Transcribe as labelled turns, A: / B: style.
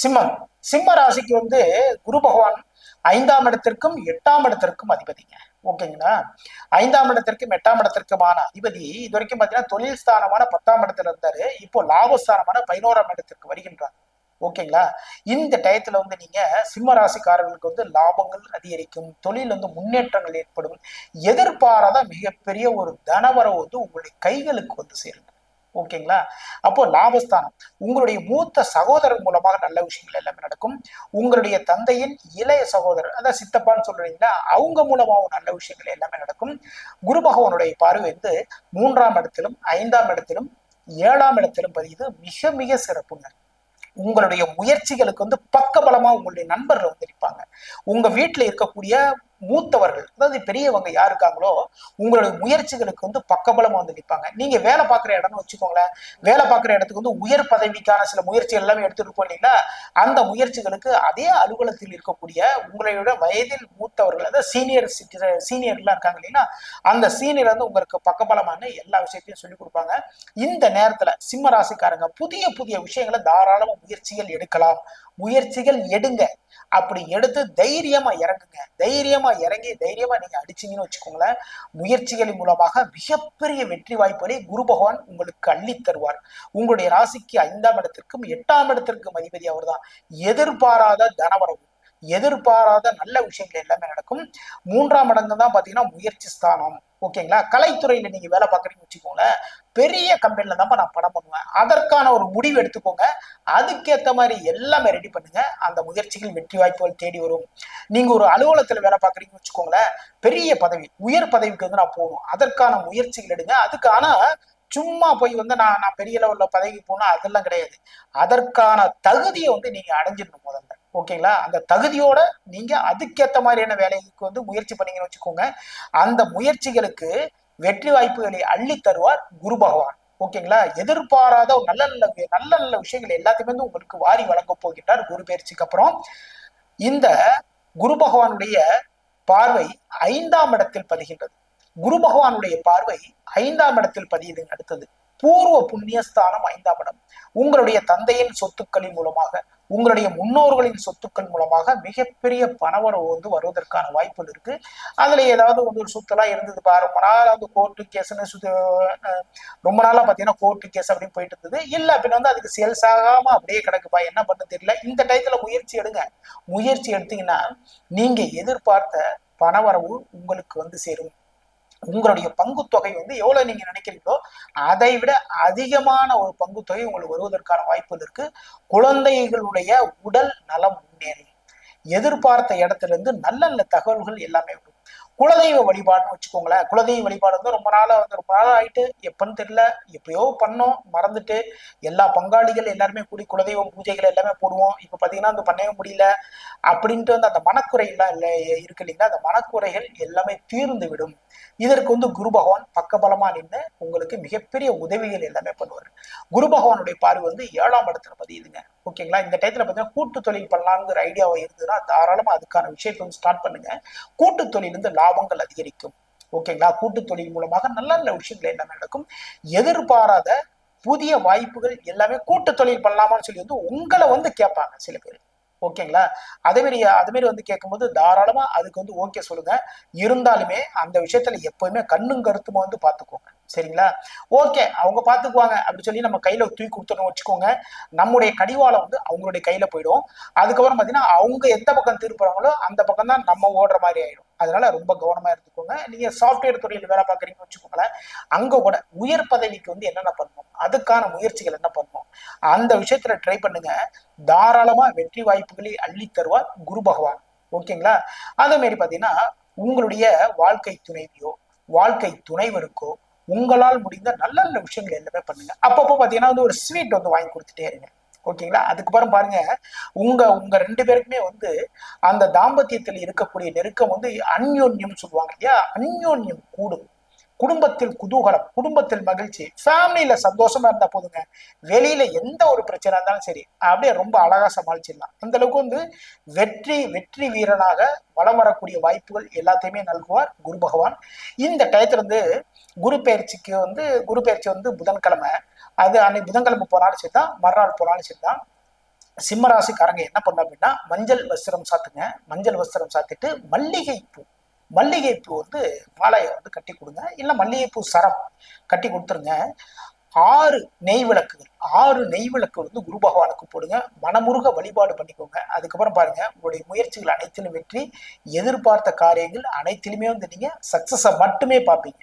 A: சிம்மம். சிம்ம ராசிக்கு வந்து குரு பகவான் ஐந்தாம் இடத்திற்கும் எட்டாம் இடத்திற்கும் அதிபதிங்க. ஓகேங்களா? ஐந்தாம் இடத்திற்கும் எட்டாம் இடத்திற்குமான அதிபதி இது வரைக்கும் பார்த்தீங்கன்னா தொழில் ஸ்தானமான பத்தாம் இடத்துல இருந்தாரு. இப்போ லாபஸ்தானமான பதினோராம் இடத்திற்கு வருகின்றார். ஓகேங்களா? இந்த டயத்துல வந்து நீங்க சிம்ம ராசிக்காரர்களுக்கு வந்து லாபங்கள் அதிகரிக்கும். தொழில் வந்து முன்னேற்றங்கள் ஏற்படும். எதிர்பாராத மிகப்பெரிய ஒரு தனவரவு வந்து உங்களுடைய கைகளுக்கு வந்து சேருங்க ஓகேங்களா? அப்போ லாபஸ்தானம். உங்களுடைய மூத்த சகோதரர் மூலமாக நல்ல விஷயங்கள் எல்லாமே நடக்கும். உங்களுடைய தந்தையின் இளைய சகோதரர் அதான் சித்தப்பான்னு சொல்றீங்களா? அவங்க மூலமாகவும் நல்ல விஷயங்கள் எல்லாமே நடக்கும். குரு பகவானுடைய பார்வை வந்து மூன்றாம் இடத்திலும் ஐந்தாம் இடத்திலும் ஏழாம் இடத்திலும் பதியுது. மிக மிக சிறப்புங்க. உங்களுடைய முயற்சிகளுக்கு வந்து பக்கபலமா உங்களுடைய நண்பர்கள் வந்து நிற்பாங்க. உங்க வீட்டுல இருக்கக்கூடிய மூத்தவர்கள் அதாவது பெரியவங்க யார் இருக்காங்களோ உங்களுடைய முயற்சிகளுக்கு வந்து பக்கபலமா வந்து நிற்பாங்க நீங்க வேலை பார்க்குற இடம்னு வச்சுக்கோங்களேன். வேலை பார்க்குற இடத்துக்கு வந்து உயர் பதவிக்கான சில முயற்சிகள் எல்லாமே எடுத்துட்டு இல்லைங்களா? அந்த முயற்சிகளுக்கு அதே அலுவலகத்தில் இருக்கக்கூடிய உங்களுடைய வயதில் மூத்தவர்கள் அதாவது சீனியர் சீனியர்லாம் இருக்காங்க இல்லைன்னா அந்த சீனியர் வந்து உங்களுக்கு பக்கபலமான எல்லா விஷயத்தையும் சொல்லி கொடுப்பாங்க. இந்த நேரத்துல சிம்ம ராசிக்காரங்க புதிய புதிய விஷயங்களை தாராளமாக முயற்சிகள் எடுக்கலாம். முயற்சிகள் எடுங்க. அப்படி எடுத்து தைரியமா இறங்குங்க. தைரியமா இறங்கி தைரியமா நீங்க அடிச்சீங்கன்னு வச்சுக்கோங்களேன் முயற்சிகளின் மூலமாக மிகப்பெரிய வெற்றி வாய்ப்புகளை குரு பகவான் உங்களுக்கு அள்ளி தருவார். உங்களுடைய ராசிக்கு ஐந்தாம் இடத்திற்கும் எட்டாம் இடத்திற்கும் அதிபதி அவர்தான். எதிர்பாராத தனவரவு எதிர்பாராத நல்ல விஷயங்கள் எல்லாமே நடக்கும். மூன்றாம் இடங்கு தான் பாத்தீங்கன்னா முயற்சி ஸ்தானம். ஓகேங்களா? கலைத்துறையில நீங்க வேலை பார்க்குறீங்கன்னு வச்சுக்கோங்களேன் பெரிய கம்பெனில தான் நான் படம் பண்ணுவேன். அதற்கான ஒரு முடிவு எடுத்துக்கோங்க. அதுக்கேற்ற மாதிரி எல்லாமே ரெடி பண்ணுங்க. அந்த முயற்சிகள் வெற்றி வாய்ப்புகள் தேடி வரும். நீங்க ஒரு அலுவலகத்துல வேலை பார்க்குறீங்கன்னு வச்சுக்கோங்களேன் பெரிய பதவி உயர் பதவிக்கு வந்து நான் போகணும். அதற்கான முயற்சிகள் எடுங்க. அதுக்கான சும்மா போய் வந்து நான் நான் பெரிய லெவல்ல பதவிக்கு போனா அதெல்லாம் கிடையாது. அதற்கான தகுதியை வந்து நீங்க அடைஞ்சிடணும் முதல்ல. ஓகேங்களா? அந்த தகுதியோட நீங்க அதுக்கேற்ற மாதிரியான வேலைக்கு வந்து முயற்சி பண்ணீங்கன்னு வச்சுக்கோங்க. அந்த முயற்சிகளுக்கு வெற்றி வாய்ப்புகளை அள்ளி தருவார் குரு பகவான். ஓகேங்களா எதிர்பாராத ஒரு நல்ல நல்ல நல்ல நல்ல விஷயங்கள் எல்லாத்தையுமே வந்து உங்களுக்கு வாரி வழங்க போகின்றார் குரு பயிற்சிக்கு அப்புறம். இந்த குரு பகவானுடைய பார்வை ஐந்தாம் இடத்தில் பதிகின்றது. குரு பகவானுடைய பார்வை ஐந்தாம் இடத்தில் பதியுதுங்க அடுத்தது. பூர்வ புண்ணியஸ்தானம் ஐந்தாம் இடம் உங்களுடைய தந்தையின் சொத்துக்களின் மூலமாக உங்களுடைய முன்னோர்களின் சொத்துக்கள் மூலமாக மிகப்பெரிய பணவரவு வந்து வருவதற்கான வாய்ப்புகள் இருக்கு. அதுல ஏதாவது வந்து ஒரு சொத்துலாம் இருந்தது பா ரொம்ப நாள் வந்து கோர்ட்டு கேஸ்னு ரொம்ப நாளா பாத்தீங்கன்னா கோர்ட்டு கேஸ் அப்படின்னு போயிட்டு இருந்தது. இல்ல அப்படின்னு வந்து அதுக்கு சேல்ஸ் ஆகாம அப்படியே கிடக்குப்பா என்ன பண்ண தெரியல. இந்த டயத்துல முயற்சி எடுங்க. முயற்சி எடுத்தீங்கன்னா நீங்க எதிர்பார்த்த பணவரவு உங்களுக்கு வந்து சேரும். உங்களுடைய பங்கு தொகை வந்து எவ்வளவு நீங்க நினைக்கிறீங்களோ அதை விட அதிகமான ஒரு பங்கு தொகை உங்களுக்கு வருவதற்கான வாய்ப்புகள் இருக்கு. குழந்தைகளுடைய உடல் நலம் முன்னேறி எதிர்பார்த்த இடத்துல இருந்து நல்ல நல்ல தகவல்கள் எல்லாமே குலதெய்வ வழிபாடுன்னு வச்சுக்கோங்களேன். குலதெய்வ வழிபாடு வந்து ரொம்ப நாளா வந்து ரொம்ப நாள் ஆயிட்டு எப்பன்னு தெரியல. எப்பயோ பண்ணோம் மறந்துட்டு எல்லா பங்காளிகள் எல்லாருமே கூடி குலதெய்வம் பூஜைகள் எல்லாமே போடுவோம். இப்ப பாத்தீங்கன்னா அந்த பண்ணவே முடியல அப்படின்ட்டு வந்து அந்த மனக்குறைகள்லாம் இல்லை இருக்கு இல்லைங்களா? அந்த மனக்குறைகள் எல்லாமே தீர்ந்து விடும். இதற்கு வந்து குரு பகவான் பக்கபலமா நின்று உங்களுக்கு மிகப்பெரிய உதவிகள் எல்லாமே பண்ணுவார். குரு பகவானுடைய பார்வை வந்து ஏழாம் இடத்துல பதியுதுங்க. ஓகேங்களா? இந்த டயத்துல பார்த்தீங்கன்னா கூட்டு தொழில் பண்ணலாங்கிற ஐடியாவை இருந்ததுன்னா தாராளமா அதுக்கான விஷயத்தை வந்து ஸ்டார்ட் பண்ணுங்க. கூட்டு தொழில் இருந்து லாபங்கள் அதிகரிக்கும். ஓகேங்களா கூட்டு தொழில் மூலமாக நல்ல நல்ல விஷயங்கள் எல்லாமே நடக்கும். எதிர்பாராத புதிய வாய்ப்புகள் எல்லாமே கூட்டு தொழில் பண்ணலாமான்னு சொல்லி வந்து உங்களை வந்து கேட்பாங்க சில பேர். ஓகேங்களா அதே மாதிரி அதே மாதிரி வந்து கேட்கும்போது தாராளமா அதுக்கு வந்து ஓகே சொல்லுங்க. இருந்தாலுமே அந்த விஷயத்துல எப்பவுமே கண்ணும் கருத்துமா வந்து பாத்துக்கோங்க சரிங்களா? ஓகே அவங்க பாத்துக்குவாங்க. அப்படி சொல்லி நம்ம கையில தூக்கி கொடுத்துட்டோம் வச்சுக்கோங்க. நம்முடைய கடிவாளம் வந்து அவங்களுடைய கையில போயிடும். அதுக்கப்புறம் பாத்தீங்கன்னா அவங்க எந்த பக்கம் திருப்புறாங்களோ அந்த பக்கம் தான் நம்ம ஓடுற மாதிரி ஆயிடும். அதனால ரொம்ப கவனமா இருந்துக்கோங்க. நீங்க சாஃப்ட்வேர் துறையில் வேலை பார்க்குறீங்கன்னு வச்சுக்கோங்களேன் அங்க கூட உயர் பதவிக்கு வந்து என்னென்ன பண்ணணும்? அதுக்கான முயற்சிகள் என்ன பண்ணணும்? அந்த விஷயத்துல ட்ரை பண்ணுங்க. தாராளமா வெற்றி வாய்ப்புகளை அள்ளி தருவார் குரு பகவான். ஓகேங்களா? அதே மாதிரி பாத்தீங்கன்னா உங்களுடைய வாழ்க்கை துணைவியோ வாழ்க்கை துணைவருக்கோ உங்களால் முடிந்த நல்ல நல்ல விஷயங்கள் எல்லாமே பண்ணுங்க. அப்பப்போ பார்த்தீங்கன்னா வந்து ஒரு ஸ்வீட் வந்து வாங்கி கொடுத்துட்டே இருங்க. ஓகேங்களா? அதுக்கப்புறம் பாருங்க உங்க உங்க ரெண்டு பேருக்குமே வந்து அந்த தாம்பத்தியத்தில் இருக்கக்கூடிய நெருக்கம் வந்து அந்யோன்யம் சொல்லுவாங்க இல்லையா? அந்யோன்யம் கூடும். குடும்பத்தில் குதூகலம் குடும்பத்தில் மகிழ்ச்சி ஃபேமிலியில சந்தோஷமா இருந்தா போதுங்க. வெளியில எந்த ஒரு பிரச்சனை இருந்தாலும் சரி அப்படியே ரொம்ப அழகா சமாளிச்சிடலாம். அந்த அளவுக்கு வந்து வெற்றி வெற்றி வீரனாக வலம் வரக்கூடிய வாய்ப்புகள் எல்லாத்தையுமே நல்குவார் குரு பகவான். இந்த டயத்துல இருந்து குரு பயிற்சிக்கு வந்து குரு பயிற்சி வந்து புதன்கிழமை. அது அன்னைக்கு புதன்கிழமை போனாலும் சரி தான் மறுநாள் போனாலும் சரி தான். சிம்மராசிக்காரங்க என்ன பண்ண அப்படின்னா மஞ்சள் வஸ்திரம் சாத்துங்க. மஞ்சள் வஸ்திரம் சாத்திட்டு மல்லிகை பூ மல்லிகைப்பூ வந்து மாலையை வந்து கட்டி கொடுங்க. இல்லை மல்லிகைப்பூ சரம் கட்டி கொடுத்துருங்க. ஆறு நெய் விளக்குகள் ஆறு நெய் விளக்கு வந்து குரு பகவானுக்கு போடுங்க. மனமுருக வழிபாடு பண்ணிக்கோங்க. அதுக்கப்புறம் பாருங்க உங்களுடைய முயற்சிகள் அனைத்திலும் வெற்றி எதிர்பார்த்த காரியங்கள் அனைத்திலுமே வந்து நீங்க சக்சஸை மட்டுமே பார்ப்பீங்க.